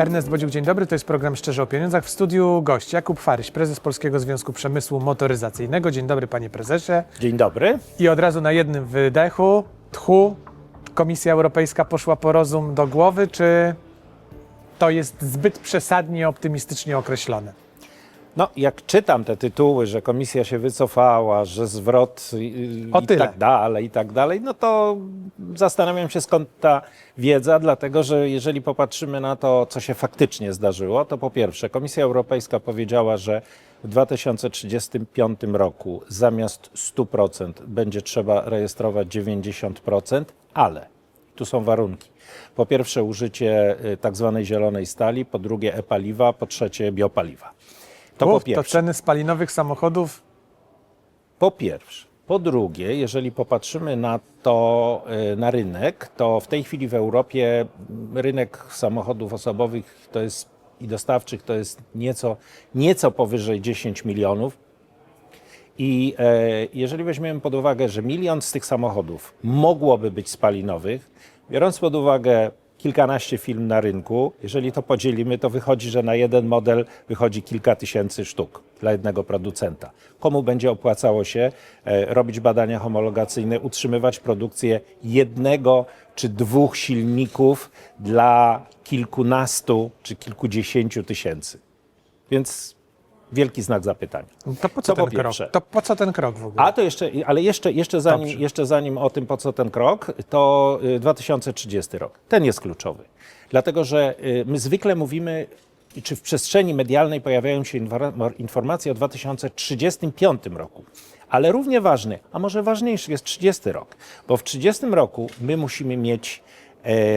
Ernest Bodziuk, dzień dobry. To jest program Szczerze o Pieniądzach. W studiu gość Jakub Faryś, prezes Polskiego Związku Przemysłu Motoryzacyjnego. Dzień dobry, panie prezesie. Dzień dobry. I od razu na jednym wydechu, tchu, Komisja Europejska poszła po rozum do głowy, czy to jest zbyt przesadnie optymistycznie określone? No, jak czytam te tytuły, że komisja się wycofała, że zwrot i, O i tyle. tak dalej, i tak dalej, no to zastanawiam się skąd ta wiedza, dlatego że jeżeli popatrzymy na to, co się faktycznie zdarzyło, to po pierwsze Komisja Europejska powiedziała, że w 2035 roku zamiast 100% będzie trzeba rejestrować 90%, ale tu są warunki. Po pierwsze użycie y, tak zwanej zielonej stali, po drugie e-paliwa, po trzecie biopaliwa. To po Uf, to pierwsze. ceny spalinowych samochodów Po pierwsze. Po drugie, jeżeli popatrzymy na to, y, na rynek, to w tej chwili w Europie mm, rynek samochodów osobowych to jest, i dostawczych to jest nieco, nieco powyżej 10 milionów. I e, jeżeli weźmiemy pod uwagę, że milion z tych samochodów mogłoby być spalinowych, biorąc pod uwagę kilkanaście firm na rynku, jeżeli to podzielimy, to wychodzi, że na jeden model wychodzi kilka tysięcy sztuk dla jednego producenta. Komu będzie opłacało się e, robić badania homologacyjne, utrzymywać produkcję jednego czy dwóch silników dla kilkunastu czy kilkudziesięciu tysięcy? Więc wielki znak zapytania. to po co To ten krok? To po co ten krok w ogóle? A to jeszcze, ale jeszcze, jeszcze, zanim, Dobrze. jeszcze zanim o tym, po co ten krok, to y, 2030 rok. Ten jest kluczowy. Dlatego, że y, my zwykle mówimy, czy w przestrzeni medialnej pojawiają się infor- informacje o 2035 roku. Ale równie ważny, a może ważniejszy jest 30 rok, bo w 30 roku my musimy mieć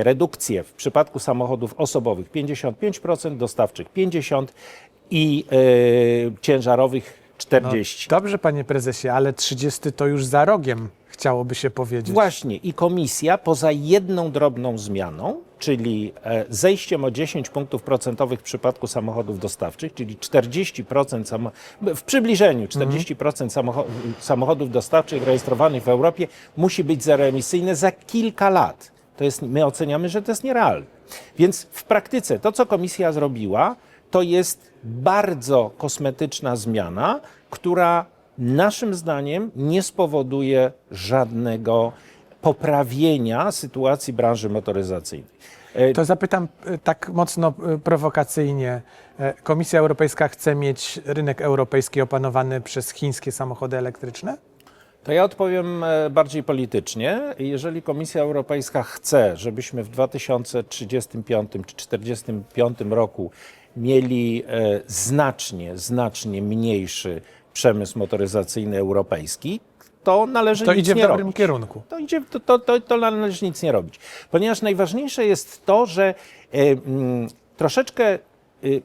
redukcję w przypadku samochodów osobowych 55%, dostawczych 50% i e, ciężarowych 40%. Dobrze, panie prezesie, ale 30 to już za rogiem, chciałoby się powiedzieć. Właśnie i komisja poza jedną drobną zmianą, czyli e, zejściem o 10 punktów procentowych w przypadku samochodów dostawczych, czyli 40% samo, w przybliżeniu 40% samocho- samochodów dostawczych rejestrowanych w Europie musi być zeroemisyjne za kilka lat. To jest, my oceniamy, że to jest nierealne. Więc w praktyce to, co komisja zrobiła, to jest bardzo kosmetyczna zmiana, która naszym zdaniem nie spowoduje żadnego poprawienia sytuacji branży motoryzacyjnej. E, To zapytam e, tak mocno e, prowokacyjnie. Komisja Europejska chce mieć rynek europejski opanowany przez chińskie samochody elektryczne? To ja odpowiem e, bardziej politycznie. Jeżeli Komisja Europejska chce, żebyśmy w 2035 czy 2045 roku mieli e, znacznie, znacznie mniejszy przemysł motoryzacyjny europejski, to należy To nic idzie w nie dobrym robić. kierunku. To, idzie, to, to, to, to należy nic nie robić. Ponieważ najważniejsze jest to, że e, mm, troszeczkę y,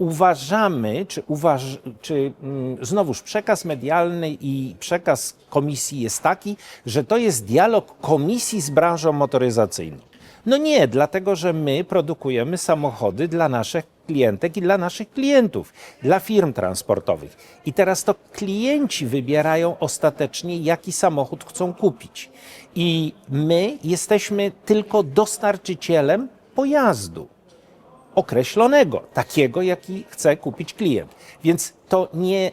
uważamy, czy, uważ, czy mm, znowuż przekaz medialny i przekaz komisji jest taki, że to jest dialog komisji z branżą motoryzacyjną. No nie, dlatego że my produkujemy samochody dla naszych klientek i dla naszych klientów, dla firm transportowych. I teraz to klienci wybierają ostatecznie, jaki samochód chcą kupić. I my jesteśmy tylko dostarczycielem pojazdu określonego, takiego, jaki chce kupić klient. Więc to nie,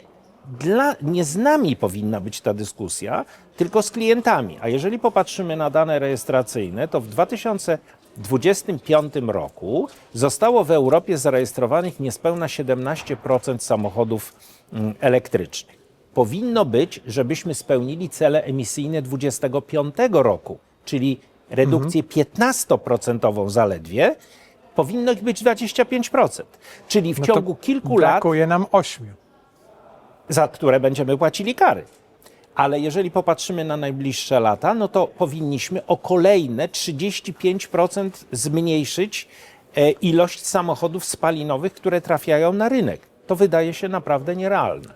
dla, nie z nami powinna być ta dyskusja, tylko z klientami. A jeżeli popatrzymy na dane rejestracyjne, to w 2025 roku zostało w Europie zarejestrowanych niespełna 17% samochodów mm, elektrycznych. Powinno być, żebyśmy spełnili cele emisyjne 25 roku, czyli redukcję 15% zaledwie, powinno ich być 25%. Czyli w No ciągu kilku lat, Brakuje nam ośmiu. za które będziemy płacili kary. Ale jeżeli popatrzymy na najbliższe lata, no to powinniśmy o kolejne 35% zmniejszyć e, ilość samochodów spalinowych, które trafiają na rynek. To wydaje się naprawdę nierealne.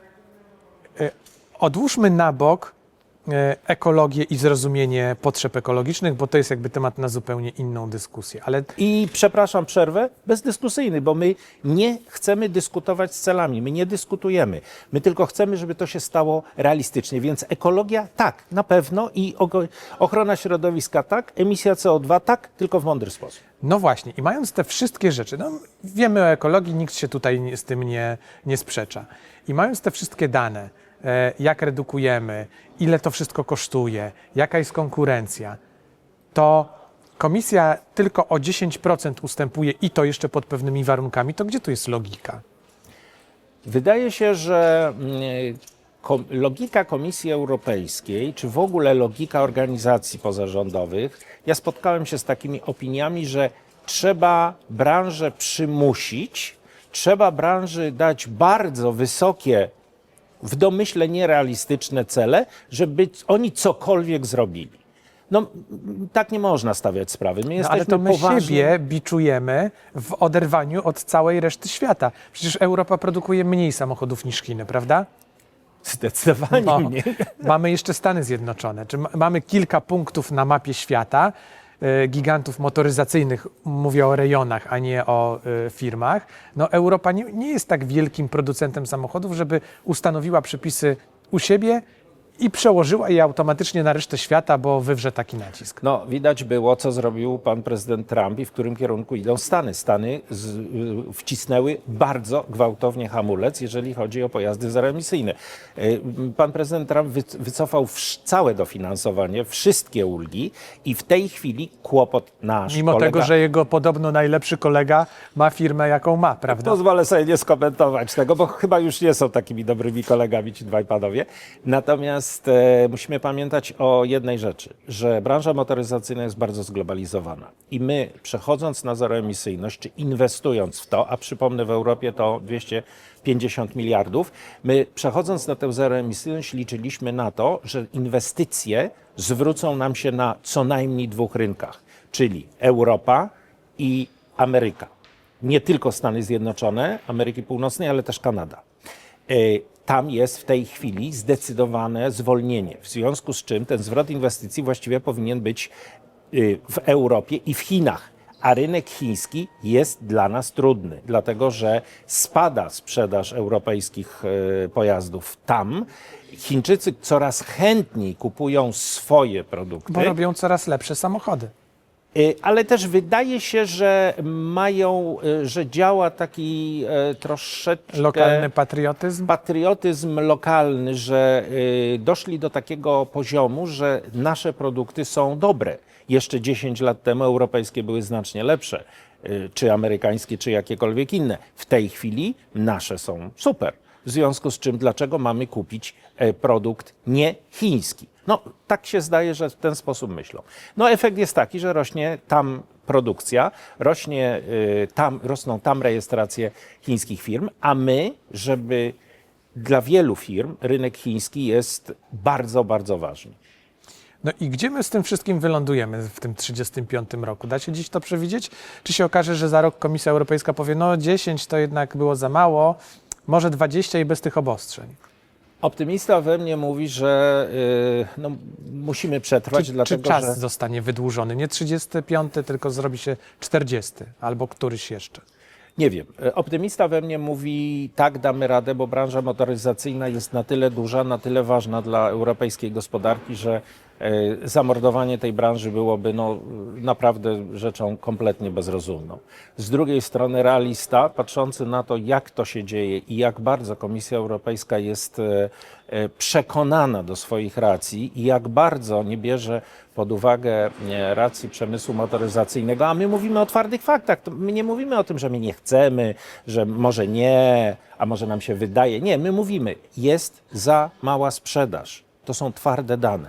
Odłóżmy na bok e, ekologię i zrozumienie potrzeb ekologicznych, bo to jest jakby temat na zupełnie inną dyskusję. Ale I przepraszam, przerwę, bezdyskusyjny, bo my nie chcemy dyskutować z celami, my nie dyskutujemy. My tylko chcemy, żeby to się stało realistycznie. Więc ekologia tak, na pewno i ochrona środowiska tak, emisja CO2 tak, tylko w mądry sposób. No właśnie, i mając te wszystkie rzeczy, no wiemy o ekologii, nikt się tutaj z tym nie, nie sprzecza. I mając te wszystkie dane, e, jak redukujemy, ile to wszystko kosztuje, jaka jest konkurencja, to komisja tylko o 10% ustępuje i to jeszcze pod pewnymi warunkami, to gdzie tu jest logika? Wydaje się, że mm, logika Komisji Europejskiej, czy w ogóle logika organizacji pozarządowych, ja spotkałem się z takimi opiniami, że trzeba branżę przymusić, trzeba branży dać bardzo wysokie, w domyśle nierealistyczne cele, żeby oni cokolwiek zrobili. No, tak nie można stawiać sprawy. My No, ale to my poważni. siebie biczujemy w oderwaniu od całej reszty świata. Przecież Europa produkuje mniej samochodów niż Chiny, prawda? Zdecydowanie No, nie. mamy jeszcze Stany Zjednoczone. Czy ma- mamy kilka punktów na mapie świata, gigantów motoryzacyjnych, mówię o rejonach, a nie o e, firmach. No, Europa nie, nie jest tak wielkim producentem samochodów, żeby ustanowiła przepisy u siebie i przełożyła je automatycznie na resztę świata, bo wywrze taki nacisk. No, widać było, co zrobił pan prezydent Trump i w którym kierunku idą Stany. Stany z, y, wcisnęły bardzo gwałtownie hamulec, jeżeli chodzi o pojazdy zeroemisyjne. Y, Pan prezydent Trump wy- wycofał całe dofinansowanie, wszystkie ulgi i w tej chwili kłopot nasz Mimo polega... tego, że jego podobno najlepszy kolega ma firmę, jaką ma, prawda? Pozwolę sobie nie skomentować tego, bo chyba już nie są takimi dobrymi kolegami ci dwaj panowie. Natomiast e, musimy pamiętać o jednej rzeczy, że branża motoryzacyjna jest bardzo zglobalizowana i my przechodząc na zeroemisyjność, czy inwestując w to, a przypomnę w Europie to 250 miliardów, my przechodząc na tę zeroemisyjność liczyliśmy na to, że inwestycje zwrócą nam się na co najmniej dwóch rynkach, czyli Europa i Ameryka nie tylko Stany Zjednoczone, Ameryki Północnej, ale też Kanada. Tam jest w tej chwili zdecydowane zwolnienie, w związku z czym ten zwrot inwestycji właściwie powinien być y, w Europie i w Chinach. A rynek chiński jest dla nas trudny, dlatego że spada sprzedaż europejskich e, pojazdów tam. Chińczycy coraz chętniej kupują swoje produkty. Bo robią coraz lepsze samochody. Y, Ale też wydaje się, że mają, y, że działa taki e, troszeczkę Lokalny patriotyzm. patriotyzm lokalny, że y, doszli do takiego poziomu, że nasze produkty są dobre. Jeszcze 10 lat temu europejskie były znacznie lepsze, czy amerykańskie, czy jakiekolwiek inne. W tej chwili nasze są super. W związku z czym, dlaczego mamy kupić e, produkt nie chiński? No, tak się zdaje, że w ten sposób myślą. No, efekt jest taki, że rośnie tam produkcja, rośnie y, tam, rosną tam rejestracje chińskich firm, a my, żeby dla wielu firm rynek chiński jest bardzo, bardzo ważny. No i gdzie my z tym wszystkim wylądujemy w tym 35 roku? Da się dziś to przewidzieć? Czy się okaże, że za rok Komisja Europejska powie, no 10 to jednak było za mało, może 20 i bez tych obostrzeń? Optymista we mnie mówi, że y, no, musimy przetrwać, Czy, czy dlatego czas że... zostanie wydłużony? Nie 35, tylko zrobi się 40 albo któryś jeszcze. Nie wiem. E, Optymista we mnie mówi, tak, damy radę, bo branża motoryzacyjna jest na tyle duża, na tyle ważna dla europejskiej gospodarki, że zamordowanie tej branży byłoby no, naprawdę rzeczą kompletnie bezrozumną. Z drugiej strony realista, patrzący na to, jak to się dzieje i jak bardzo Komisja Europejska jest e, e, przekonana do swoich racji i jak bardzo nie bierze pod uwagę racji przemysłu motoryzacyjnego, a my mówimy o twardych faktach. My nie mówimy o tym, że my nie chcemy, że może nie, a może nam się wydaje. Nie, my mówimy, jest za mała sprzedaż. To są twarde dane.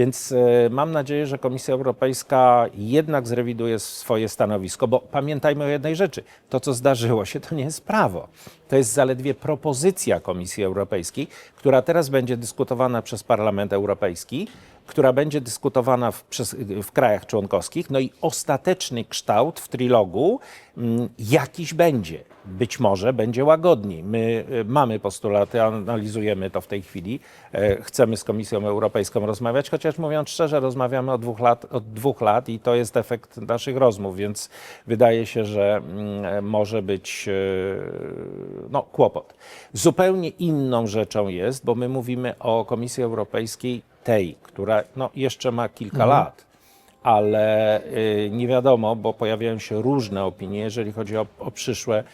Więc e, mam nadzieję, że Komisja Europejska jednak zrewiduje swoje stanowisko, bo pamiętajmy o jednej rzeczy. To, co zdarzyło się, to nie jest prawo. To jest zaledwie propozycja Komisji Europejskiej, która teraz będzie dyskutowana przez Parlament Europejski, która będzie dyskutowana w, w krajach członkowskich. No i ostateczny kształt w trilogu mm, jakiś będzie. Być może będzie łagodniej. My y, mamy postulaty, analizujemy to w tej chwili. E, Chcemy z Komisją Europejską rozmawiać, chociaż mówiąc szczerze, rozmawiamy od dwóch lat, od dwóch lat i to jest efekt naszych rozmów, więc wydaje się, że mm, może być e, no, kłopot. Zupełnie inną rzeczą jest, bo my mówimy o Komisji Europejskiej tej, która no, jeszcze ma kilka lat ale y, nie wiadomo, bo pojawiają się różne opinie, jeżeli chodzi o, o przyszłe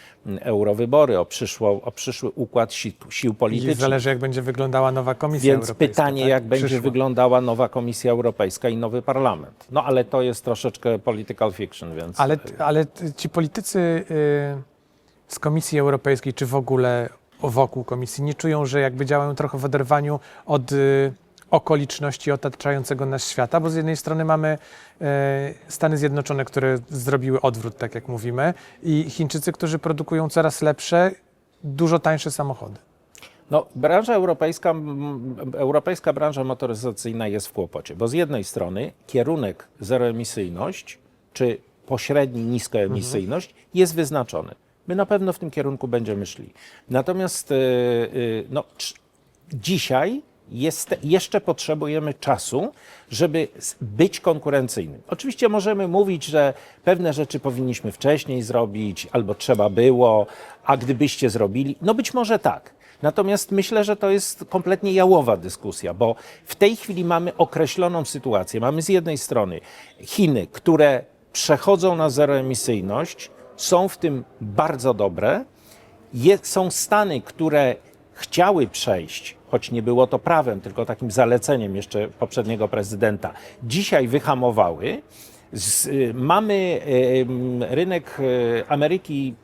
eurowybory, o, przyszło, o przyszły układ sił, sił I politycznych. zależy, jak będzie wyglądała nowa Komisja Więc Europejska. pytanie, tak? jak będzie wyglądała nowa Komisja Europejska i nowy parlament. No ale to jest troszeczkę political fiction, więc. Ale, ale ci politycy y, z Komisji Europejskiej, czy w ogóle wokół Komisji, nie czują, że jakby działają trochę w oderwaniu od y, okoliczności otaczającego nas świata, bo z jednej strony mamy y, Stany Zjednoczone, które zrobiły odwrót, tak jak mówimy, i Chińczycy, którzy produkują coraz lepsze, dużo tańsze samochody. No, branża europejska, europejska branża motoryzacyjna jest w kłopocie, bo z jednej strony kierunek zeroemisyjność czy pośredni niskoemisyjność jest wyznaczony. My na pewno w tym kierunku będziemy szli. Natomiast y, y, no, dzisiaj jest, jeszcze potrzebujemy czasu, żeby być konkurencyjnym. Oczywiście możemy mówić, że pewne rzeczy powinniśmy wcześniej zrobić, albo trzeba było, a gdybyście zrobili, no być może tak. Natomiast myślę, że to jest kompletnie jałowa dyskusja, bo w tej chwili mamy określoną sytuację. Mamy z jednej strony Chiny, które przechodzą na zeroemisyjność, są w tym bardzo dobre, je, są Stany, które chciały przejść, choć nie było to prawem, tylko takim zaleceniem jeszcze poprzedniego prezydenta, dzisiaj wyhamowały. Z, y, mamy y, rynek y, Ameryki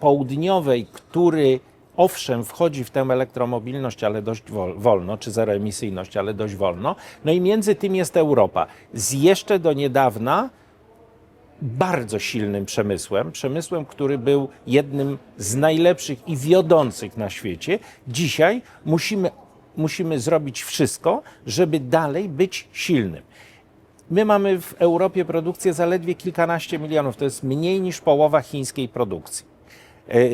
Południowej, który owszem wchodzi w tę elektromobilność, ale dość wol- wolno, czy zeroemisyjność, ale dość wolno. No i między tym jest Europa. Z jeszcze do niedawna bardzo silnym przemysłem, przemysłem, który był jednym z najlepszych i wiodących na świecie. Dzisiaj musimy, musimy zrobić wszystko, żeby dalej być silnym. My mamy w Europie produkcję zaledwie kilkanaście milionów, to jest mniej niż połowa chińskiej produkcji. E, e,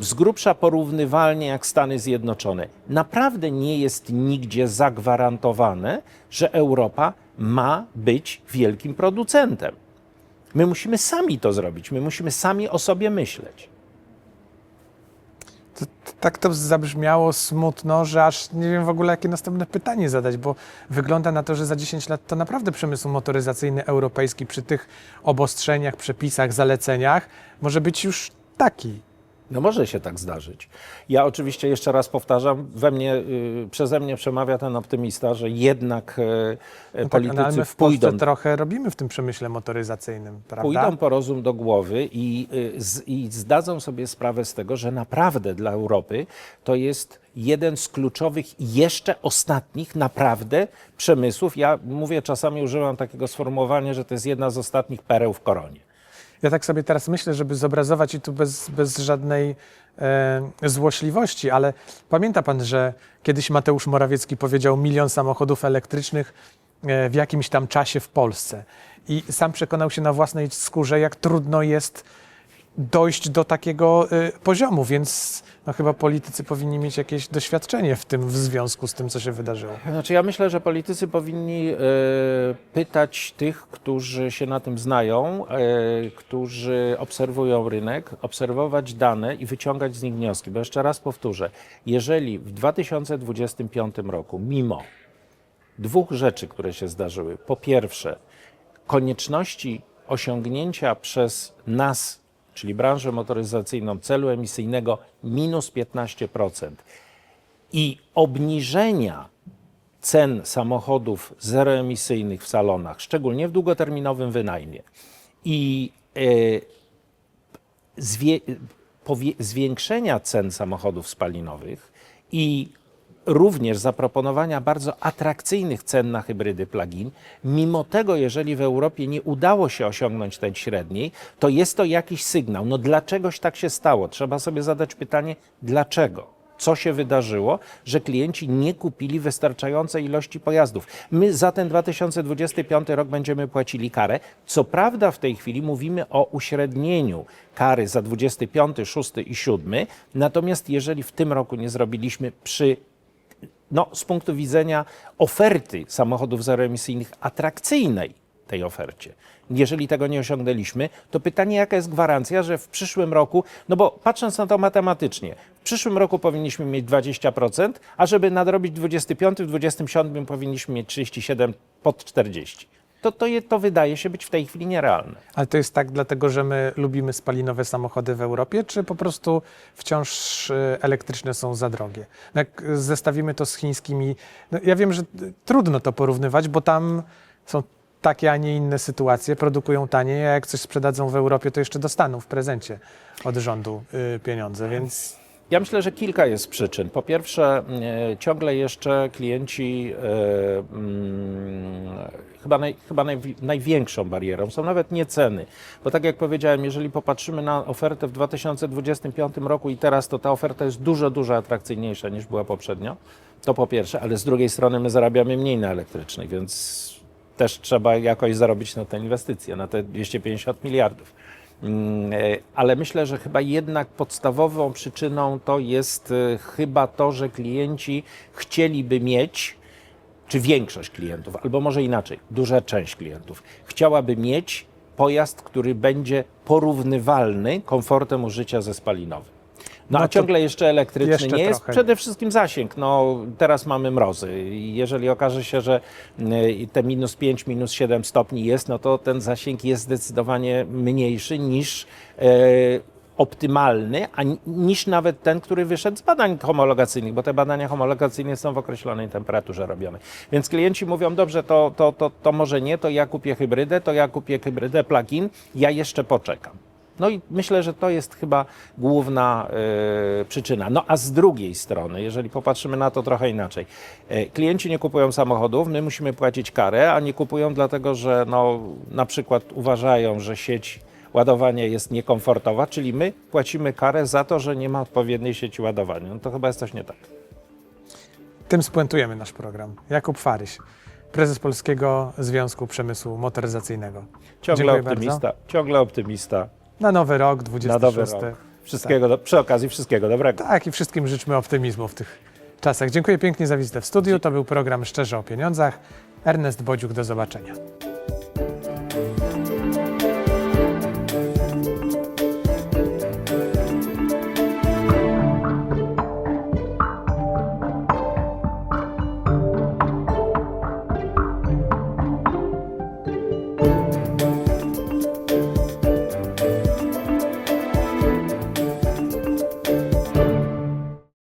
Z grubsza porównywalnie jak Stany Zjednoczone. Naprawdę nie jest nigdzie zagwarantowane, że Europa ma być wielkim producentem. My musimy sami to zrobić, my musimy sami o sobie myśleć. To, to, tak to zabrzmiało smutno, że aż nie wiem w ogóle, jakie następne pytanie zadać, bo wygląda na to, że za 10 lat to naprawdę przemysł motoryzacyjny europejski przy tych obostrzeniach, przepisach, zaleceniach może być już taki. No może się tak zdarzyć. Ja oczywiście jeszcze raz powtarzam, we mnie, y, przeze mnie przemawia ten optymista, że jednak y, No tak, politycy no, ale w pójdą, Polsce trochę robimy w tym przemyśle motoryzacyjnym, prawda? pójdą po rozum do głowy i, y, z, i zdadzą sobie sprawę z tego, że naprawdę dla Europy to jest jeden z kluczowych jeszcze ostatnich naprawdę przemysłów. Ja mówię, czasami używam takiego sformułowania, że to jest jedna z ostatnich pereł w koronie. Ja tak sobie teraz myślę, żeby zobrazować i tu bez, bez żadnej e, złośliwości, ale pamięta pan, że kiedyś Mateusz Morawiecki powiedział milion samochodów elektrycznych e, w jakimś tam czasie w Polsce. I sam przekonał się na własnej skórze, jak trudno jest dojść do takiego e, poziomu, więc no, chyba politycy powinni mieć jakieś doświadczenie w tym w związku z tym, co się wydarzyło. Znaczy, ja myślę, że politycy powinni e, pytać tych, którzy się na tym znają, e, którzy obserwują rynek, obserwować dane i wyciągać z nich wnioski. Bo jeszcze raz powtórzę, jeżeli w 2025 roku, mimo dwóch rzeczy, które się zdarzyły, po pierwsze, konieczności osiągnięcia przez nas, czyli branżę motoryzacyjną, celu emisyjnego minus 15% i obniżenia cen samochodów zeroemisyjnych w salonach, szczególnie w długoterminowym wynajmie i powie, zwiększenia cen samochodów spalinowych i również zaproponowania bardzo atrakcyjnych cen na hybrydy plug-in, mimo tego, jeżeli w Europie nie udało się osiągnąć tej średniej, to jest to jakiś sygnał. No dlaczegoś tak się stało? Trzeba sobie zadać pytanie, dlaczego? co się wydarzyło, że klienci nie kupili wystarczającej ilości pojazdów. My za ten 2025 rok będziemy płacili karę. Co prawda w tej chwili mówimy o uśrednieniu kary za 25, 6 i 7, natomiast jeżeli w tym roku nie zrobiliśmy przy no, z punktu widzenia oferty samochodów zeroemisyjnych atrakcyjnej tej ofercie. Jeżeli tego nie osiągnęliśmy, to pytanie, jaka jest gwarancja, że w przyszłym roku, no bo patrząc na to matematycznie, w przyszłym roku powinniśmy mieć 20%, a żeby nadrobić 25, w 27 powinniśmy mieć 37 pod 40. To, to, je, to wydaje się być w tej chwili nierealne. Ale to jest tak dlatego, że my lubimy spalinowe samochody w Europie, czy po prostu wciąż y, elektryczne są za drogie? No Jak zestawimy to z chińskimi, no ja wiem, że y, trudno to porównywać, bo tam są takie, a nie inne sytuacje, produkują taniej, a jak coś sprzedadzą w Europie, to jeszcze dostaną w prezencie od rządu y, pieniądze, więc Ja myślę, że kilka jest przyczyn. Po pierwsze, e, ciągle jeszcze klienci, e, mm, chyba, naj, chyba naj, największą barierą są nawet nie ceny. Bo tak jak powiedziałem, jeżeli popatrzymy na ofertę w 2025 roku i teraz, to ta oferta jest dużo, dużo atrakcyjniejsza niż była poprzednio. To po pierwsze, ale z drugiej strony my zarabiamy mniej na elektrycznej, więc też trzeba jakoś zarobić na te inwestycje, na te 250 miliardów. Mm, e, Ale myślę, że chyba jednak podstawową przyczyną to jest e, chyba to, że klienci chcieliby mieć, czy większość klientów, albo może inaczej, duża część klientów, chciałaby mieć pojazd, który będzie porównywalny komfortem użycia ze spalinowym. No, No a ciągle jeszcze elektryczny jeszcze nie jest. trochę. Przede wszystkim zasięg. No, teraz mamy mrozy. Jeżeli okaże się, że y, te minus 5, minus 7 stopni jest, no to ten zasięg jest zdecydowanie mniejszy niż e, optymalny, a ni- niż nawet ten, który wyszedł z badań homologacyjnych, bo te badania homologacyjne są w określonej temperaturze robione. Więc klienci mówią, dobrze, to, to, to, to może nie, to ja kupię hybrydę, to ja kupię hybrydę plug-in, ja jeszcze poczekam. No i myślę, że to jest chyba główna e, przyczyna. No a z drugiej strony, jeżeli popatrzymy na to trochę inaczej, e, klienci nie kupują samochodów, my musimy płacić karę, a nie kupują dlatego, że no, na przykład uważają, że sieć ładowania jest niekomfortowa, czyli my płacimy karę za to, że nie ma odpowiedniej sieci ładowania. No to chyba jest coś nie tak. tym spuentujemy nasz program. Jakub Faryś, prezes Polskiego Związku Przemysłu Motoryzacyjnego. Ciągle Dziękuję optymista, ciągle optymista. Na nowy rok, Na 26. nowy rok. Wszystkiego, do, przy okazji wszystkiego dobrego. Tak, i wszystkim życzmy optymizmu w tych czasach. Dziękuję pięknie za wizytę w studiu. To był program Szczerze o Pieniądzach. Ernest Bodziuk, do zobaczenia.